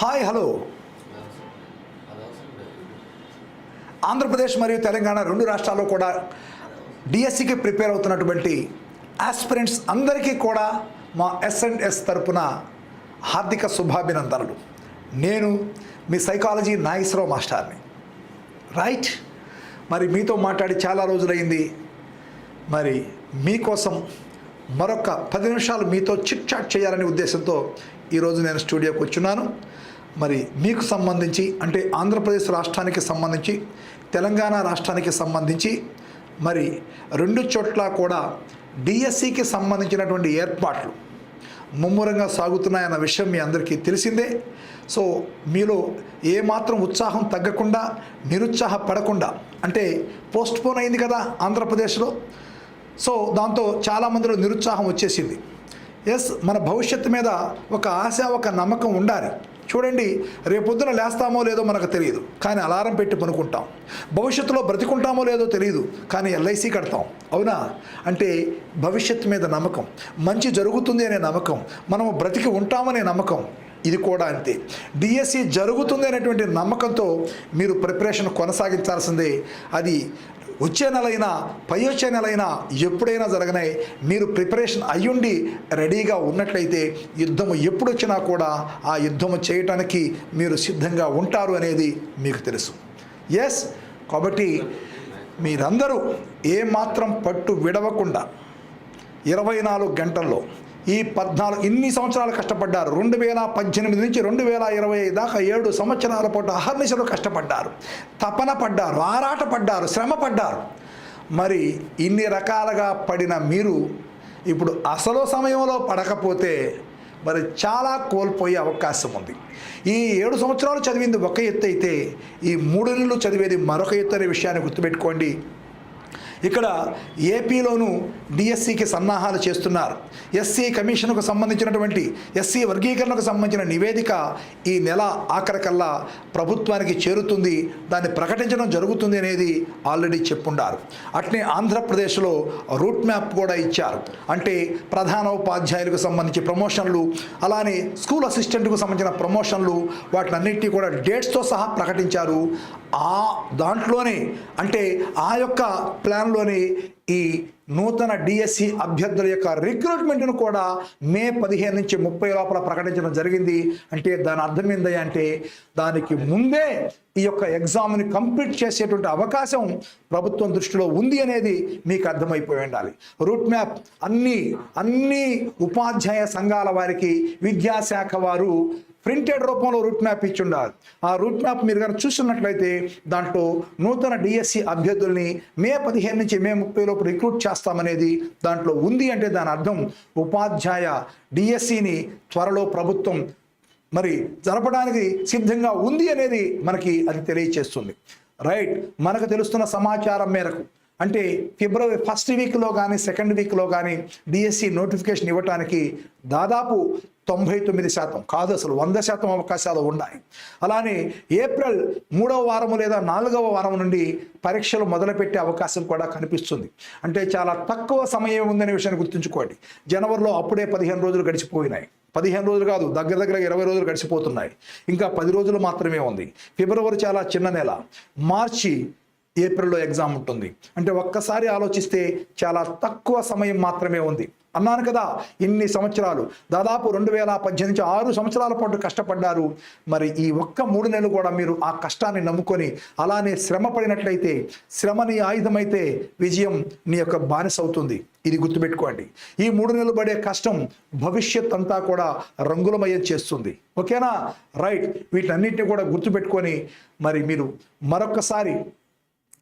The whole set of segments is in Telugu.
Hi hello. ఆంధ్రప్రదేశ్ మరియు తెలంగాణ రెండు రాష్ట్రాల్లో కూడా డిఎస్సికి ప్రిపేర్ అవుతున్నటువంటి ఆస్పిరెంట్స్ అందరికీ కూడా మా ఎస్ఎండ్ఎస్ తరపున హార్దిక శుభాభినందనలు. నేను మీ సైకాలజీ నాగేశ్వరరావు మాస్టర్ని. రైట్. మరి మీతో మాట్లాడి చాలా రోజులైంది. మరి మీకోసం మరొక పది నిమిషాలు మీతో చిట్ చాట్ చేయాలనే ఉద్దేశంతో ఈరోజు నేను స్టూడియోకి వచ్చున్నాను మరి మీకు సంబంధించి అంటే ఆంధ్రప్రదేశ్ రాష్ట్రానికి సంబంధించి తెలంగాణ రాష్ట్రానికి సంబంధించి మరి రెండు చోట్ల కూడా డిఎస్సికి సంబంధించినటువంటి ఏర్పాట్లు ముమ్మరంగా సాగుతున్నాయన్న విషయం మీ అందరికీ తెలిసిందే. సో మీలో ఏమాత్రం ఉత్సాహం తగ్గకుండా నిరుత్సాహపడకుండా అంటే పోస్ట్ పోన్ అయింది కదా ఆంధ్రప్రదేశ్లో. సో దాంతో చాలామందిలో నిరుత్సాహం వచ్చేసింది. ఎస్ మన భవిష్యత్తు మీద ఒక ఆశ ఒక నమ్మకం ఉండాలి. చూడండి రేపొద్దున లేస్తామో లేదో మనకు తెలియదు. కానీ అలారం పెట్టి పనుకుంటాం. భవిష్యత్తులో బ్రతికుంటామో లేదో తెలియదు. కానీ ఎల్ఐసి కడతాం. అవునా? అంటే భవిష్యత్తు మీద నమ్మకం. మంచి జరుగుతుంది అనే నమ్మకం. మనము బ్రతికి ఉంటామనే నమ్మకం. ఇది కూడా అంతే. డిఎస్సి జరుగుతుంది అనేటువంటి నమ్మకంతో మీరు ప్రిపరేషన్ కొనసాగించాల్సిందే. అది వచ్చే నెలైనా పై వచ్చే నెలైనా ఎప్పుడైనా జరగనాయి మీరు ప్రిపరేషన్ అయ్యుండి రెడీగా ఉన్నట్లయితే యుద్ధము ఎప్పుడు వచ్చినా కూడా ఆ యుద్ధము చేయటానికి మీరు సిద్ధంగా ఉంటారు అనేది మీకు తెలుసు. ఎస్ కాబట్టి మీరందరూ ఏమాత్రం పట్టు విడవకుండా ఇరవై నాలుగు గంటల్లో ఈ పద్నాలుగు ఇన్ని సంవత్సరాలు కష్టపడ్డారు. రెండు వేల పద్దెనిమిది నుంచి రెండు వేల ఇరవై దాకా ఏడు సంవత్సరాల పాటు అహర్నిశలు కష్టపడ్డారు. తపన పడ్డారు ఆరాట పడ్డారు శ్రమ పడ్డారు. మరి ఇన్ని రకాలుగా పడిన మీరు ఇప్పుడు అసలు సమయంలో పడకపోతే మరి చాలా కోల్పోయే అవకాశం ఉంది. ఈ ఏడు సంవత్సరాలు చదివింది ఒక ఎత్తు అయితే ఈ మూడు నెలలు చదివేది మరొక ఎత్తు అనే విషయాన్ని గుర్తుపెట్టుకోండి. ఇక్కడ ఏపీలోనూ డిఎస్సికి సన్నాహాలు చేస్తున్నారు. ఎస్సీ కమిషన్కు సంబంధించినటువంటి ఎస్సీ వర్గీకరణకు సంబంధించిన నివేదిక ఈ నెల ఆఖరికల్లా ప్రభుత్వానికి చేరుతుంది. దాన్ని ప్రకటించడం జరుగుతుంది అనేది ఆల్రెడీ చెప్పుండారు. అట్నే ఆంధ్రప్రదేశ్లో రూట్ మ్యాప్ కూడా ఇచ్చారు. అంటే ప్రధాన ఉపాధ్యాయులకు సంబంధించి ప్రమోషన్లు అలానే స్కూల్ అసిస్టెంట్కు సంబంధించిన ప్రమోషన్లు వాటినన్నింటినీ కూడా డేట్స్తో సహా ప్రకటించారు. ఆ దాంట్లోనే అంటే ఆ యొక్క ప్లాన్ ప్లాన్లోనే ఈ నూతన డిఎస్సి అభ్యర్థుల యొక్క రిక్రూట్మెంట్ను కూడా మే పదిహేను నుంచి ముప్పై లోపల ప్రకటించడం జరిగింది. అంటే దాని అర్థం ఏంది అంటే దానికి ముందే ఈ యొక్క ఎగ్జామ్ని కంప్లీట్ చేసేటువంటి అవకాశం ప్రభుత్వం దృష్టిలో ఉంది అనేది మీకు అర్థమైపోయి ఉండాలి. రూట్ మ్యాప్ అన్ని అన్ని ఉపాధ్యాయ సంఘాల వారికి విద్యాశాఖ వారు ప్రింటెడ్ రూపంలో రూట్ మ్యాప్ ఇచ్చి ఉండాలి. ఆ రూట్ మ్యాప్ మీరు కనుక చూస్తున్నట్లయితే దాంట్లో నూతన డిఎస్సి అభ్యర్థుల్ని మే పదిహేను నుంచి మే ముప్పై లోపు రిక్రూట్ చేస్తామనేది దాంట్లో ఉంది అంటే దాని అర్థం ఉపాధ్యాయ డిఎస్సిని త్వరలో ప్రభుత్వం మరి జరపడానికి సిద్ధంగా ఉంది అనేది మనకి అది తెలియచేస్తుంది. రైట్ మనకు తెలుస్తున్న సమాచారం మేరకు అంటే ఫిబ్రవరి ఫస్ట్ వీక్లో కానీ సెకండ్ వీక్లో కానీ డిఎస్సి నోటిఫికేషన్ ఇవ్వటానికి దాదాపు తొంభై తొమ్మిది శాతం కాదు అసలు వంద శాతం అవకాశాలు ఉన్నాయి. అలానే ఏప్రిల్ మూడవ వారం లేదా నాలుగవ వారం నుండి పరీక్షలు మొదలుపెట్టే అవకాశం కూడా కనిపిస్తుంది. అంటే చాలా తక్కువ సమయం ఉందనే విషయాన్ని గుర్తుంచుకోండి. జనవరిలో అప్పుడే పదిహేను రోజులు గడిచిపోయినాయి. పదిహేను రోజులు కాదు దగ్గర దగ్గర ఇరవై రోజులు గడిచిపోతున్నాయి. ఇంకా పది రోజులు మాత్రమే ఉంది. ఫిబ్రవరి చాలా చిన్న నెల. మార్చి ఏప్రిల్లో ఎగ్జామ్ ఉంటుంది. అంటే ఒక్కసారి ఆలోచిస్తే చాలా తక్కువ సమయం మాత్రమే ఉంది. అన్నాను కదా ఇన్ని సంవత్సరాలు. దాదాపు రెండు వేల పద్దెనిమిది నుంచి ఆరు సంవత్సరాల పాటు కష్టపడ్డారు. మరి ఈ ఒక్క మూడు నెలలు కూడా మీరు ఆ కష్టాన్ని నమ్ముకొని అలానే శ్రమ పడినట్లయితే శ్రమ నీ ఆయుధమైతే విజయం నీ యొక్క బానిస అవుతుంది. ఇది గుర్తుపెట్టుకోండి. ఈ మూడు నెలలు పడే కష్టం భవిష్యత్ అంతా కూడా రంగులమయం చేస్తుంది. ఓకేనా? రైట్. వీటన్నిటిని కూడా గుర్తుపెట్టుకొని మరి మీరు మరొకసారి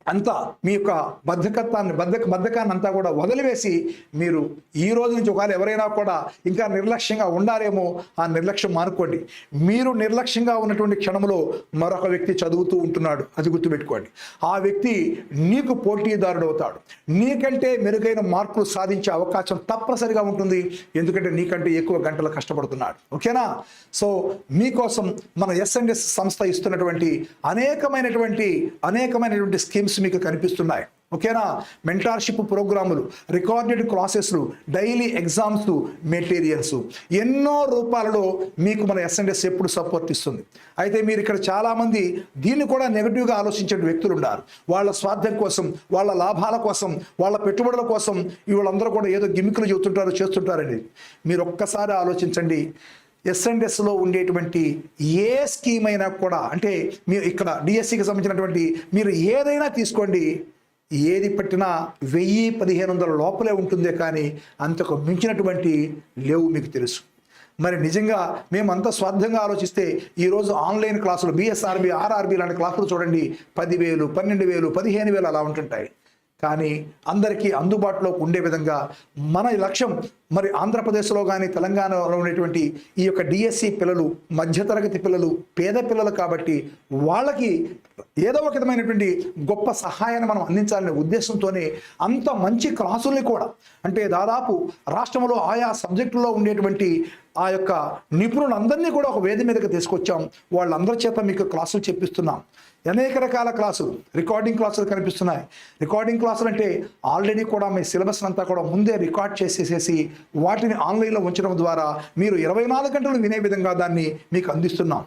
అంతా మీ యొక్క బద్ధకత్వాన్ని బద్ధక బద్ధకాన్ని అంతా కూడా వదిలివేసి మీరు ఈ రోజు నుంచి ఒకవేళ ఎవరైనా కూడా ఇంకా నిర్లక్ష్యంగా ఉండాలేమో ఆ నిర్లక్ష్యం మానుకోండి. మీరు నిర్లక్ష్యంగా ఉన్నటువంటి క్షణంలో మరొక వ్యక్తి చదువుతూ ఉంటున్నాడు అది గుర్తుపెట్టుకోండి. ఆ వ్యక్తి నీకు పోటీదారుడు అవుతాడు నీకంటే మెరుగైన మార్కులు సాధించే అవకాశం తప్పనిసరిగా ఉంటుంది. ఎందుకంటే నీకంటే ఎక్కువ గంటలు కష్టపడుతున్నాడు. ఓకేనా? సో మీకోసం మన ఎస్ఎన్ఎస్ సంస్థ ఇస్తున్నటువంటి అనేకమైనటువంటి అనేకమైనటువంటి స్కీమ్స్ మీకు కనిపిస్తున్నాయి. ఓకేనా? మెంటార్షిప్ ప్రోగ్రాములు రికార్డెడ్ క్లాసెస్లు డైలీ ఎగ్జామ్స్ మెటీరియల్స్ ఎన్నో రూపాలలో మీకు మన ఎస్ఎన్ఎస్ ఎప్పుడు సపోర్ట్ ఇస్తుంది. అయితే మీరు ఇక్కడ చాలామంది దీన్ని కూడా నెగిటివ్గా ఆలోచించే వ్యక్తులు ఉన్నారు. వాళ్ళ స్వార్థం కోసం వాళ్ళ లాభాల కోసం వాళ్ళ పెట్టుబడుల కోసం వీళ్ళందరూ కూడా ఏదో గిమికులు చెబుతుంటారు చేస్తుంటారండి. మీరు ఒక్కసారి ఆలోచించండి. ఎస్ఎన్ఎస్లో ఉండేటువంటి ఏ స్కీమ్ అయినా కూడా అంటే మీరు ఇక్కడ డిఎస్సికి సంబంధించినటువంటి మీరు ఏదైనా తీసుకోండి ఏది పట్టినా వెయ్యి పదిహేను వందల లోపలే ఉంటుందే కానీ అంతకు మించినటువంటి లేవు మీకు తెలుసు. మరి నిజంగా మేమంతా స్వార్థంగా ఆలోచిస్తే ఈరోజు ఆన్లైన్ క్లాసులు బిఎస్ఆర్బి ఆర్ఆర్బి లాంటి క్లాసులు చూడండి పదివేలు పన్నెండు వేలు పదిహేను వేలు అలా ఉంటుంటాయి. కానీ అందరికీ అందుబాటులో ఉండే విధంగా మన లక్ష్యం మరి ఆంధ్రప్రదేశ్లో కానీ తెలంగాణలో ఉండేటువంటి ఈ యొక్క డిఎస్సి పిల్లలు మధ్యతరగతి పిల్లలు పేద పిల్లలు కాబట్టి వాళ్ళకి ఏదో ఒక విధమైనటువంటి గొప్ప సహాయాన్ని మనం అందించాలనే ఉద్దేశంతోనే అంత మంచి క్లాసుల్ని కూడా అంటే దాదాపు రాష్ట్రంలో ఆయా సబ్జెక్టుల్లో ఉండేటువంటి ఆ యొక్క నిపుణులందరినీ కూడా ఒక వేది మీదకి తీసుకొచ్చాం. వాళ్ళందరి చేత మీకు క్లాసులు చెప్పిస్తున్నాం. అనేక రకాల క్లాసులు రికార్డింగ్ క్లాసులు కనిపిస్తున్నాయి. రికార్డింగ్ క్లాసులు అంటే ఆల్రెడీ కూడా మీ సిలబస్ అంతా కూడా ముందే రికార్డ్ చేసేసేసి వాటిని ఆన్లైన్లో ఉంచడం ద్వారా మీరు ఇరవై నాలుగు గంటలు వినే విధంగా దాన్ని మీకు అందిస్తున్నాం.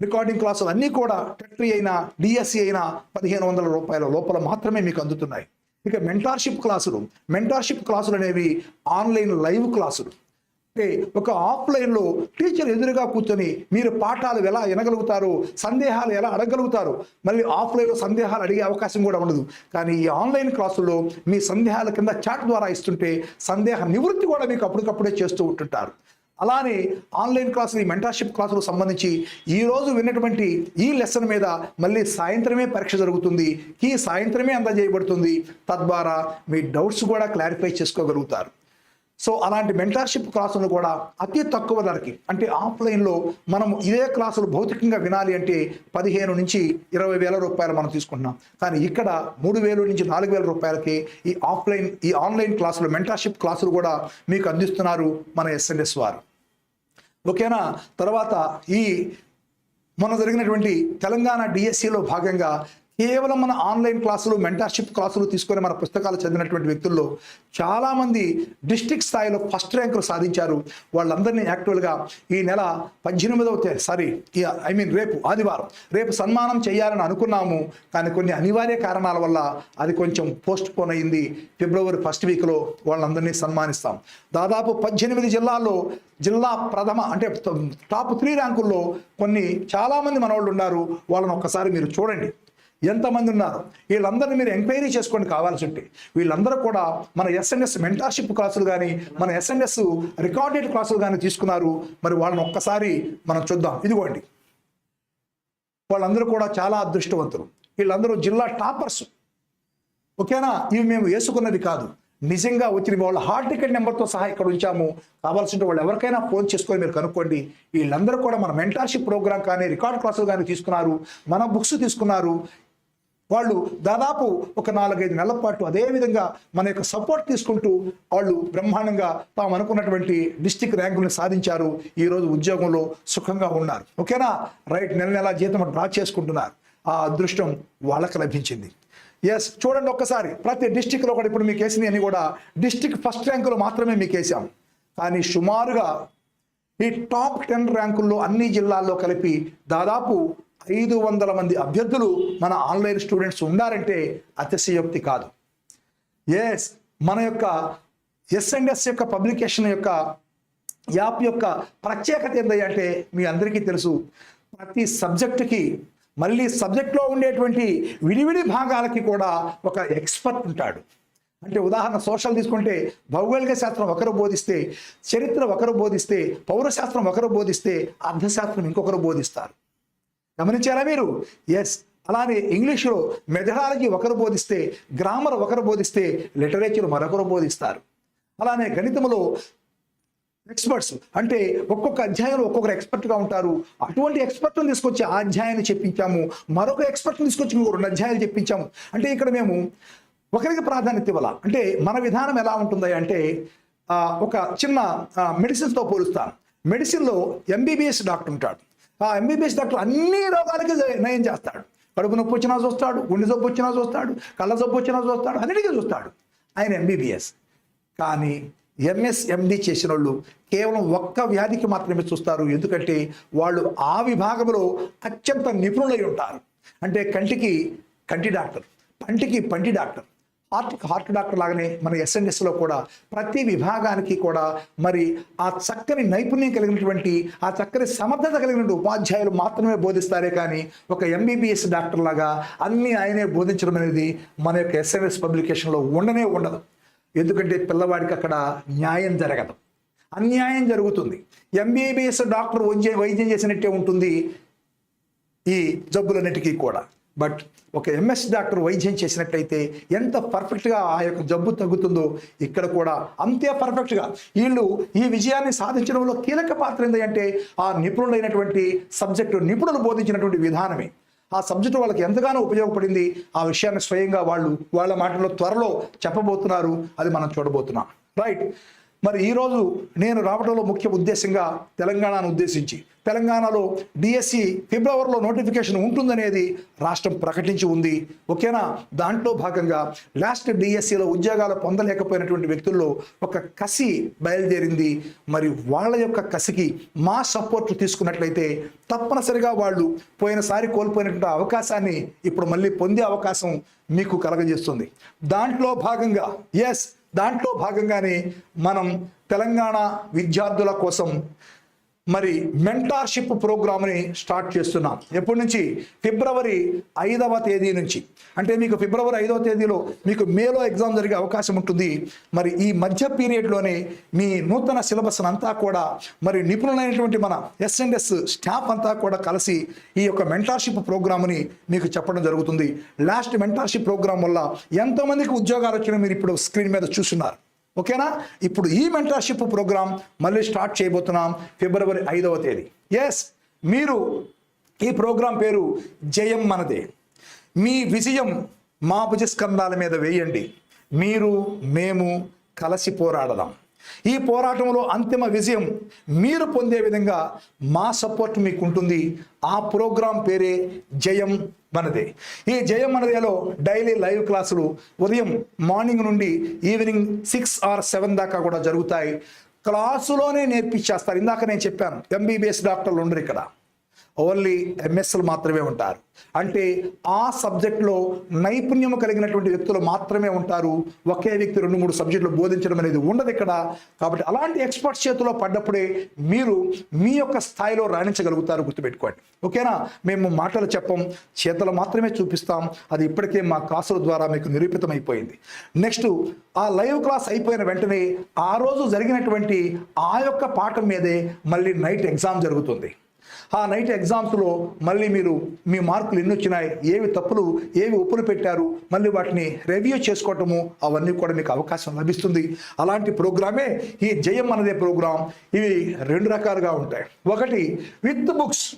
రికార్డింగ్ క్లాసులు అన్నీ కూడా టెట్రీ అయినా డిఎస్సి అయినా పదిహేను వందల రూపాయల లోపల మాత్రమే మీకు అందుతున్నాయి. ఇక మెంటార్షిప్ క్లాసులు మెంటార్షిప్ క్లాసులు అనేవి ఆన్లైన్ లైవ్ క్లాసులు అంటే ఒక ఆఫ్లైన్లో టీచర్ ఎదురుగా కూర్చొని మీరు పాఠాలు ఎలా వినగలుగుతారు సందేహాలు ఎలా అడగలుగుతారు మళ్ళీ ఆఫ్లైన్లో సందేహాలు అడిగే అవకాశం కూడా ఉండదు. కానీ ఈ ఆన్లైన్ క్లాసుల్లో మీ సందేహాల కింద చాట్ ద్వారా ఇస్తుంటే సందేహ నివృత్తి కూడా మీకు అప్పటికప్పుడే చేస్తూ ఉంటుంటారు. అలానే ఆన్లైన్ క్లాసులు ఈ మెంటర్షిప్ క్లాసులకు సంబంధించి ఈ రోజు విన్నటువంటి ఈ లెసన్ మీద మళ్ళీ సాయంత్రమే పరీక్ష జరుగుతుంది. ఈ సాయంత్రమే అందజేయబడుతుంది. తద్వారా మీ డౌట్స్ కూడా క్లారిఫై చేసుకోగలుగుతారు. సో అలాంటి మెంటర్షిప్ క్లాసులు కూడా అతి తక్కువ ధరకి అంటే ఆఫ్లైన్లో మనం ఇదే క్లాసులు భౌతికంగా వినాలి అంటే పదిహేను నుంచి ఇరవై వేల రూపాయలు మనం తీసుకుంటున్నాం. కానీ ఇక్కడ మూడు వేలు నుంచి నాలుగు వేల రూపాయలకి ఈ ఆఫ్లైన్ ఈ ఆన్లైన్ క్లాసులు మెంటర్షిప్ క్లాసులు కూడా మీకు అందిస్తున్నారు మన ఎస్ఎన్ఎస్ వారు. ఓకేనా? తర్వాత ఈ మొన్న జరిగినటువంటి తెలంగాణ డిఎస్సిలో భాగంగా కేవలం మన ఆన్లైన్ క్లాసులు మెంటర్షిప్ క్లాసులు తీసుకొని మన పుస్తకాలు చదివినటువంటి వ్యక్తుల్లో చాలామంది డిస్టిక్ స్థాయిలో ఫస్ట్ ర్యాంకులు సాధించారు. వాళ్ళందరినీ యాక్చువల్గా ఈ నెల పద్దెనిమిదవ సారీ ఐ మీన్ రేపు ఆదివారం రేపు సన్మానం చేయాలని అనుకున్నాము. కానీ కొన్ని అనివార్య కారణాల వల్ల అది కొంచెం పోస్ట్ పోన్ అయింది. ఫిబ్రవరి ఫస్ట్ వీక్లో వాళ్ళందరినీ సన్మానిస్తాం. దాదాపు పద్దెనిమిది జిల్లాల్లో జిల్లా ప్రథమ అంటే టాప్ త్రీ ర్యాంకుల్లో కొన్ని చాలామంది మనవాళ్ళు ఉన్నారు. వాళ్ళని ఒక్కసారి మీరు చూడండి. ఎంతమంది ఉన్నారు వీళ్ళందరినీ మీరు ఎంక్వైరీ చేసుకోండి కావాల్సి ఉంటే. వీళ్ళందరూ కూడా మన ఎస్ఎన్ఎస్ మెంటార్షిప్ క్లాసులు కానీ మన ఎస్ఎన్ఎస్ రికార్డెడ్ క్లాసులు కానీ తీసుకున్నారు. మరి వాళ్ళని ఒక్కసారి మనం చూద్దాం. ఇదిగోండి. వాళ్ళందరూ కూడా చాలా అదృష్టవంతులు. వీళ్ళందరూ జిల్లా టాపర్స్. ఓకేనా? ఇవి మేము వేసుకున్నది కాదు. నిజంగా వచ్చిన వాళ్ళ హార్ట్ టికెట్ నెంబర్తో సహా ఇక్కడ ఉంచాము. కావాల్సిన వాళ్ళు ఎవరికైనా ఫోన్ చేసుకొని మీరు కనుక్కోండి. వీళ్ళందరూ కూడా మన మెంటార్షిప్ ప్రోగ్రామ్ కానీ రికార్డ్ క్లాసులు కానీ తీసుకున్నారు. మన బుక్స్ తీసుకున్నారు. వాళ్ళు దాదాపు ఒక నాలుగైదు నెలల పాటు అదేవిధంగా మన యొక్క సపోర్ట్ తీసుకుంటూ వాళ్ళు బ్రహ్మాండంగా తాము అనుకున్నటువంటి డిస్టిక్ ర్యాంకులను సాధించారు. ఈరోజు ఉద్యోగంలో సుఖంగా ఉన్నారు. ఓకేనా? రైట్ నెల నెల జీతం డ్రా చేసుకుంటున్నారు. ఆ అదృష్టం వాళ్ళకి లభించింది. ఎస్ చూడండి ఒక్కసారి. ప్రతి డిస్టిక్లో కూడా ఇప్పుడు మీకు వేసినవి అని కూడా డిస్టిక్ ఫస్ట్ ర్యాంకులు మాత్రమే మీకు వేసాం కానీ సుమారుగా ఈ టాప్ టెన్ ర్యాంకుల్లో అన్ని జిల్లాల్లో కలిపి దాదాపు ఐదు వందల మంది అభ్యర్థులు మన ఆన్లైన్ స్టూడెంట్స్ ఉన్నారంటే అతిశయోక్తి కాదు. ఎస్ మన యొక్క ఎస్ఎండ్ఎస్ యొక్క పబ్లికేషన్ యొక్క యాప్ యొక్క ప్రత్యేకత ఏంటంటే మీ అందరికీ తెలుసు ప్రతి సబ్జెక్టుకి మళ్ళీ సబ్జెక్ట్లో ఉండేటువంటి విడివిడి భాగాలకి కూడా ఒక ఎక్స్పర్ట్ ఉంటాడు. అంటే ఉదాహరణ సోషల్ తీసుకుంటే భౌగోళిక శాస్త్రం ఒకరు బోధిస్తే చరిత్ర ఒకరు బోధిస్తే పౌరశాస్త్రం ఒకరు బోధిస్తే అర్థశాస్త్రం ఇంకొకరు బోధిస్తారు. గమనించారా మీరు? ఎస్ అలానే ఇంగ్లీషులో మెథడాలజీ ఒకరు బోధిస్తే గ్రామర్ ఒకరు బోధిస్తే లిటరేచర్ మరొకరు బోధిస్తారు. అలానే గణితములో ఎక్స్పర్ట్స్ అంటే ఒక్కొక్క అధ్యాయంలో ఒక్కొక్కరు ఎక్స్పర్ట్గా ఉంటారు. అటువంటి ఎక్స్పర్ట్ని తీసుకొచ్చి ఆ అధ్యాయాన్ని చెప్పించాము. మరొక ఎక్స్పర్ట్ని తీసుకొచ్చి ఇంకో రెండు అధ్యాయాలు చెప్పించాము. అంటే ఇక్కడ మేము ఒకరికి ప్రాధాన్యత ఇవ్వాల? అంటే మన విధానం ఎలా ఉంటుంది అంటే ఒక చిన్న మెడిసిన్స్తో పోలుస్తాను మెడిసిన్లో ఎంబీబీఎస్ డాక్టర్ ఉంటాడు. ఆ ఎంబీబీఎస్ డాక్టర్ అన్ని రోగాలకి నయం చేస్తాడు. కడుపు నొప్పి వచ్చినా చూస్తాడు గుండె జబ్బు వచ్చినా చూస్తాడు కళ్ళ జబ్బు వచ్చినా చూస్తాడు అన్నిటికీ చూస్తాడు. ఆయన ఎంబీబీఎస్ కానీ ఎంఎస్ ఎండి చేసిన వాళ్ళు కేవలం ఒక్క వ్యాధికి మాత్రమే చూస్తారు. ఎందుకంటే వాళ్ళు ఆ విభాగంలో అత్యంత నిపుణులై ఉంటారు. అంటే కంటికి కంటి డాక్టర్ పంటికి పంటి డాక్టర్ హార్ట్ హార్ట్ డాక్టర్ లాగానే మన ఎస్ఎన్ఎస్లో కూడా ప్రతి విభాగానికి కూడా మరి ఆ చక్కని నైపుణ్యం కలిగినటువంటి ఆ చక్కని సమర్థత కలిగినటువంటి ఉపాధ్యాయులు మాత్రమే బోధిస్తారే కానీ ఒక ఎంబీబీఎస్ డాక్టర్ లాగా అన్నీ ఆయనే బోధించడం అనేది మన యొక్క ఎస్ఎన్ఎస్ పబ్లికేషన్లో ఉండనే ఉండదు. ఎందుకంటే పిల్లవాడికి అక్కడ న్యాయం జరగదు. అన్యాయం జరుగుతుంది. ఎంబీబీఎస్ డాక్టర్ వైద్యం వైద్యం చేసినట్టే ఉంటుంది ఈ జబ్బులన్నిటికీ కూడా. బట్ ఒక ఎంఎస్ డాక్టర్ వైద్యం చేసినట్లయితే ఎంత పర్ఫెక్ట్గా ఆ యొక్క జబ్బు తగ్గుతుందో ఇక్కడ కూడా అంతే పర్ఫెక్ట్గా వీళ్ళు ఈ విజయాన్ని సాధించడంలో కీలక పాత్ర ఏంటంటే ఆ నిపుణులైనటువంటి సబ్జెక్టు నిపుణులు బోధించినటువంటి విధానమే. ఆ సబ్జెక్టు వాళ్ళకి ఎంతగానో ఉపయోగపడింది ఆ విషయాన్ని స్వయంగా వాళ్ళు వాళ్ళ మాటల్లో త్వరలో చెప్పబోతున్నారు అది మనం చూడబోతున్నాం. రైట్ మరి ఈరోజు నేను రావడంలో ముఖ్య ఉద్దేశంగా తెలంగాణను ఉద్దేశించి తెలంగాణలో డిఎస్సి ఫిబ్రవరిలో నోటిఫికేషన్ ఉంటుందనేది రాష్ట్రం ప్రకటించి ఉంది. ఓకేనా? దాంట్లో భాగంగా లాస్ట్ డిఎస్సిలో ఉద్యోగాలు పొందలేకపోయినటువంటి వ్యక్తుల్లో ఒక కసి బయలుదేరింది. మరి వాళ్ళ యొక్క కసికి మా సపోర్ట్ తీసుకున్నట్లయితే తప్పనిసరిగా వాళ్ళు పోయినసారి కోల్పోయినటువంటి అవకాశాన్ని ఇప్పుడు మళ్ళీ పొందే అవకాశం మీకు కలగజేస్తుంది. దాంట్లో భాగంగా ఎస్ దాంట్లో భాగంగానే మనం తెలంగాణ విద్యార్థుల కోసం మరి మెంటార్షిప్ ప్రోగ్రామ్ని స్టార్ట్ చేస్తున్నాం. ఎప్పటి నుంచి? ఫిబ్రవరి ఐదవ తేదీ నుంచి. అంటే మీకు ఫిబ్రవరి ఐదవ తేదీలో మీకు మేలో ఎగ్జామ్ జరిగే అవకాశం ఉంటుంది. మరి ఈ మధ్య పీరియడ్లోనే మీ నూతన సిలబస్ అంతా కూడా మరి నిపుణులైనటువంటి మన ఎస్ఎన్ఎస్ స్టాఫ్ అంతా కూడా కలిసి ఈ యొక్క మెంటార్షిప్ ప్రోగ్రామ్ని మీకు చెప్పడం జరుగుతుంది. లాస్ట్ మెంటార్షిప్ ప్రోగ్రామ్ వల్ల ఎంతోమందికి ఉద్యోగాలు వచ్చినా మీరు ఇప్పుడు స్క్రీన్ మీద చూస్తున్నారు? ఓకేనా? ఇప్పుడు ఈ మెంటర్షిప్ ప్రోగ్రామ్ మళ్ళీ స్టార్ట్ చేయబోతున్నాం ఫిబ్రవరి ఐదవ తేదీ. ఎస్ మీరు ఈ ప్రోగ్రాం పేరు జయం మనదే. మీ విజయం మా భుజస్కంధాల మీద వేయండి. మీరు మేము కలిసి పోరాడదాం. ఈ పోరాటంలో అంతిమ విజయం మీరు పొందే విధంగా మా సపోర్ట్ మీకు ఉంటుంది ఆ ప్రోగ్రాం పేరే జయం మనదే. ఈ జయం మనదేలో డైలీ లైవ్ క్లాసులు ఉదయం మార్నింగ్ నుండి ఈవినింగ్ సిక్స్ ఆర్ సెవెన్ దాకా కూడా జరుగుతాయి. క్లాసులోనే నేర్పించేస్తారు. ఇందాక నేను చెప్పాను ఎంబీబీఎస్ డాక్టర్లు ఉండరు ఇక్కడ. ఓన్లీ ఎంఎస్లు మాత్రమే ఉంటారు. అంటే ఆ సబ్జెక్ట్లో నైపుణ్యం కలిగినటువంటి వ్యక్తులు మాత్రమే ఉంటారు. ఒకే వ్యక్తి రెండు మూడు సబ్జెక్టులు బోధించడం అనేది ఉండదు ఇక్కడ. కాబట్టి అలాంటి ఎక్స్పర్ట్స్ చేతిలో పడ్డప్పుడే మీరు మీ యొక్క స్థాయిలో రాణించగలుగుతారు గుర్తుపెట్టుకోండి. ఓకేనా? మేము మాటలు చెప్పం చేతలు మాత్రమే చూపిస్తాం. అది ఇప్పటికే మా క్లాసుల ద్వారా మీకు నిరూపితమైపోయింది. నెక్స్ట్ ఆ లైవ్ క్లాస్ అయిపోయిన వెంటనే ఆ రోజు జరిగినటువంటి ఆ యొక్క పాఠం మీదే మళ్ళీ నైట్ ఎగ్జామ్ జరుగుతుంది. ఆ నైట్ ఎగ్జామ్స్లో మళ్ళీ మీరు మీ మార్కులు ఎన్ని వచ్చినాయి ఏవి తప్పులు ఏవి ఒప్పులు పెట్టారు మళ్ళీ వాటిని రివ్యూ చేసుకోవటము అవన్నీ కూడా మీకు అవకాశం లభిస్తుంది. అలాంటి ప్రోగ్రామే ఈ జయం అన్నదే ప్రోగ్రాం ఇవి రెండు రకాలుగా ఉంటాయి. ఒకటి విత్ బుక్స్.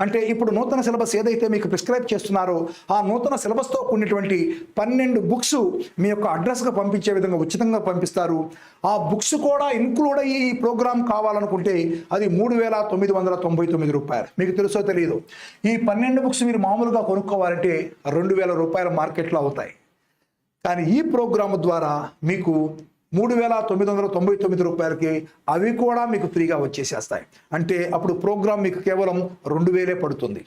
అంటే ఇప్పుడు నూతన సిలబస్ ఏదైతే మీకు ప్రిస్క్రైబ్ చేస్తున్నారో ఆ నూతన సిలబస్తో కూడినటువంటి పన్నెండు బుక్స్ మీ యొక్క అడ్రస్గా పంపించే విధంగా ఉచితంగా పంపిస్తారు. ఆ బుక్స్ కూడా ఇంక్లూడ్ అయ్యి ఈ ప్రోగ్రామ్ కావాలనుకుంటే అది మూడు వేల తొమ్మిది వందల తొంభై తొమ్మిది రూపాయలు. మీకు తెలుసో తెలియదు ఈ పన్నెండు బుక్స్ మీరు మామూలుగా కొనుక్కోవాలంటే రెండు వేల రూపాయల మార్కెట్లో అవుతాయి. కానీ ఈ ప్రోగ్రామ్ ద్వారా మీకు మూడు వేల తొమ్మిది వందల తొంభై తొమ్మిది రూపాయలకి అవి కూడా మీకు ఫ్రీగా వచ్చేసేస్తాయి. అంటే అప్పుడు ప్రోగ్రామ్ మీకు కేవలం రెండు వేలే పడుతుంది.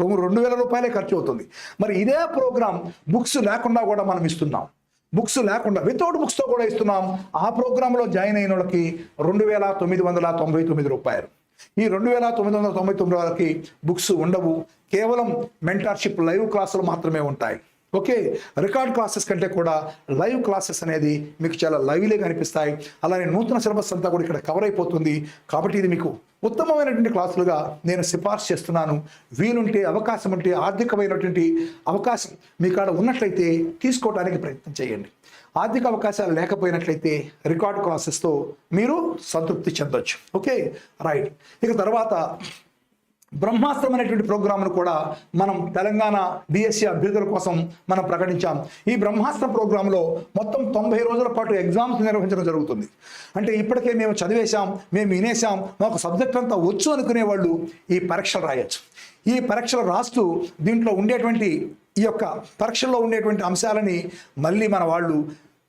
రెండు వేల రూపాయలే ఖర్చు అవుతుంది. మరి ఇదే ప్రోగ్రామ్ బుక్స్ లేకుండా కూడా మనం ఇస్తున్నాం. బుక్స్ లేకుండా వితౌట్ బుక్స్తో కూడా ఇస్తున్నాం. ఆ ప్రోగ్రాంలో జాయిన్ అయిన వాళ్ళకి రెండు వేల తొమ్మిది వందల తొంభై తొమ్మిది రూపాయలు. ఈ రెండు వేల తొమ్మిది వందల తొంభై తొమ్మిది వాళ్ళకి బుక్స్ ఉండవు. కేవలం మెంటార్షిప్ లైవ్ క్లాసులు మాత్రమే ఉంటాయి. ఓకే రికార్డ్ క్లాసెస్ కంటే కూడా లైవ్ క్లాసెస్ అనేది మీకు చాలా లైవ్లీగా అనిపిస్తాయి అలానే నూతన సిలబస్ అంతా కూడా ఇక్కడ కవర్ అయిపోతుంది. కాబట్టి ఇది మీకు ఉత్తమమైనటువంటి క్లాసులుగా నేను సిఫార్సు చేస్తున్నాను. వీలుంటే అవకాశం ఉంటే ఆర్థికమైనటువంటి అవకాశం మీ కాడ ఉన్నట్లయితే తీసుకోవడానికి ప్రయత్నం చేయండి. ఆర్థిక అవకాశాలు లేకపోయినట్లయితే రికార్డ్ క్లాసెస్తో మీరు సంతృప్తి చెందొచ్చు. Okay right. ఇక తర్వాత బ్రహ్మాస్త్రం అనేటువంటి ప్రోగ్రామ్ను కూడా మనం తెలంగాణ బీఎస్సీ అభ్యర్థుల కోసం మనం ప్రకటించాం. ఈ బ్రహ్మాస్త్ర ప్రోగ్రాంలో మొత్తం తొంభై రోజుల పాటు ఎగ్జామ్స్ నిర్వహించడం జరుగుతుంది. అంటే ఇప్పటికే మేము చదివేశాం మేము వినేశాం మాకు సబ్జెక్ట్ అంతా వచ్చు అనుకునే వాళ్ళు ఈ పరీక్షలు రాయొచ్చు. ఈ పరీక్షలు రాస్తూ దీంట్లో ఉండేటువంటి ఈ యొక్క పరీక్షల్లో ఉండేటువంటి అంశాలని మళ్ళీ మన వాళ్ళు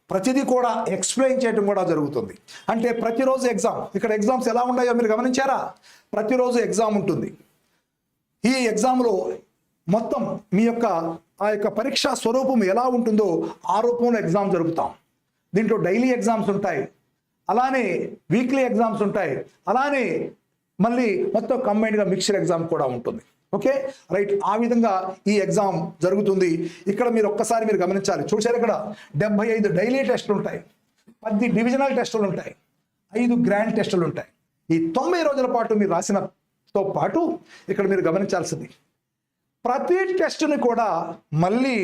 ప్రతిదీ కూడా ఎక్స్ప్లెయిన్ చేయడం కూడా జరుగుతుంది. అంటే ప్రతిరోజు ఎగ్జామ్ ఇక్కడ ఎగ్జామ్స్ ఎలా ఉన్నాయో మీరు గమనించారా? ప్రతిరోజు ఎగ్జామ్ ఉంటుంది. ఈ ఎగ్జామ్లో మొత్తం మీ యొక్క ఆ యొక్క పరీక్ష స్వరూపం ఎలా ఉంటుందో ఆ రూపంలో ఎగ్జామ్ జరుపుతాం. దీంట్లో డైలీ ఎగ్జామ్స్ ఉంటాయి. అలానే వీక్లీ ఎగ్జామ్స్ ఉంటాయి. అలానే మళ్ళీ మొత్తం కంబైన్డ్గా మిక్చర్ ఎగ్జామ్ కూడా ఉంటుంది. ఓకే? రైట్. ఆ విధంగా ఈ ఎగ్జామ్ జరుగుతుంది. ఇక్కడ మీరు ఒక్కసారి మీరు గమనించాలి. చూసారు ఇక్కడ డెబ్బై ఐదు డైలీ టెస్టులు ఉంటాయి. పది డివిజనల్ టెస్టులు ఉంటాయి. ఐదు గ్రాండ్ టెస్టులు ఉంటాయి. ఈ తొంభై రోజుల పాటు మీరు రాసిన తో పాటు ఇక్కడ మీరు గమనించాల్సింది. ప్రతి టెస్ట్ని కూడా మళ్ళీ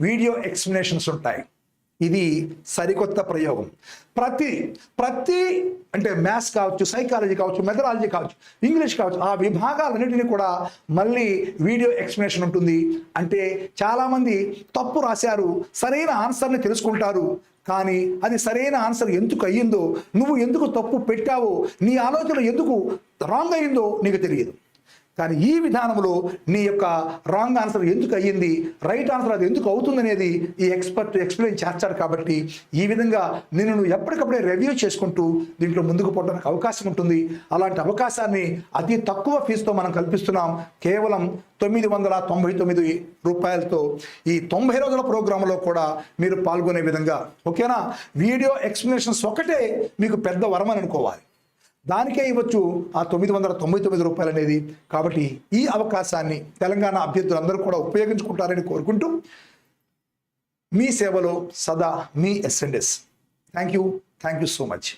వీడియో ఎక్స్ప్లెనేషన్స్ ఉంటాయి. ఇది సరికొత్త ప్రయోగం. ప్రతి ప్రతి అంటే మ్యాథ్స్ కావచ్చు సైకాలజీ కావచ్చు మెథడాలజీ కావచ్చు ఇంగ్లీష్ కావచ్చు ఆ విభాగాలన్నింటినీ కూడా మళ్ళీ వీడియో ఎక్స్ప్లెనేషన్ ఉంటుంది. అంటే చాలామంది తప్పు రాశారు సరైన ఆన్సర్ని తెలుసుకుంటారు కానీ అది సరైన ఆన్సర్ ఎందుకు అయ్యిందో నువ్వు ఎందుకు తప్పు పెట్టావో నీ ఆలోచన ఎందుకు రాంగ్ అయ్యిందో నీకు తెలియదు. కానీ ఈ విధానంలో నీ యొక్క రాంగ్ ఆన్సర్ ఎందుకు అయ్యింది? రైట్ ఆన్సర్ అది ఎందుకు అవుతుందనేది ఈ ఎక్స్పర్ట్ ఎక్స్ప్లెయిన్ చేస్తాడు కాబట్టి ఈ విధంగా నేను నువ్వు ఎప్పటికప్పుడే రివ్యూ చేసుకుంటూ దీంట్లో ముందుకు పోవడానికి అవకాశం ఉంటుంది. అలాంటి అవకాశాన్ని అతి తక్కువ ఫీజుతో మనం కల్పిస్తున్నాం. కేవలం తొమ్మిది వందల తొంభై తొమ్మిది రూపాయలతో ఈ తొంభై రోజుల ప్రోగ్రాంలో కూడా మీరు పాల్గొనే విధంగా. ఓకేనా? వీడియో ఎక్స్ప్లెనేషన్స్ ఒకటే మీకు పెద్ద వరం అని అనుకోవాలి. దానికే ఇవ్వచ్చు ఆ తొమ్మిది వందల తొంభై తొమ్మిది రూపాయలు అనేది కాబట్టి ఈ అవకాశాన్ని తెలంగాణ అభ్యర్థులందరూ కూడా ఉపయోగించుకుంటారని కోరుకుంటూ మీ సేవలో సదా మీ S and S thank you thank you so much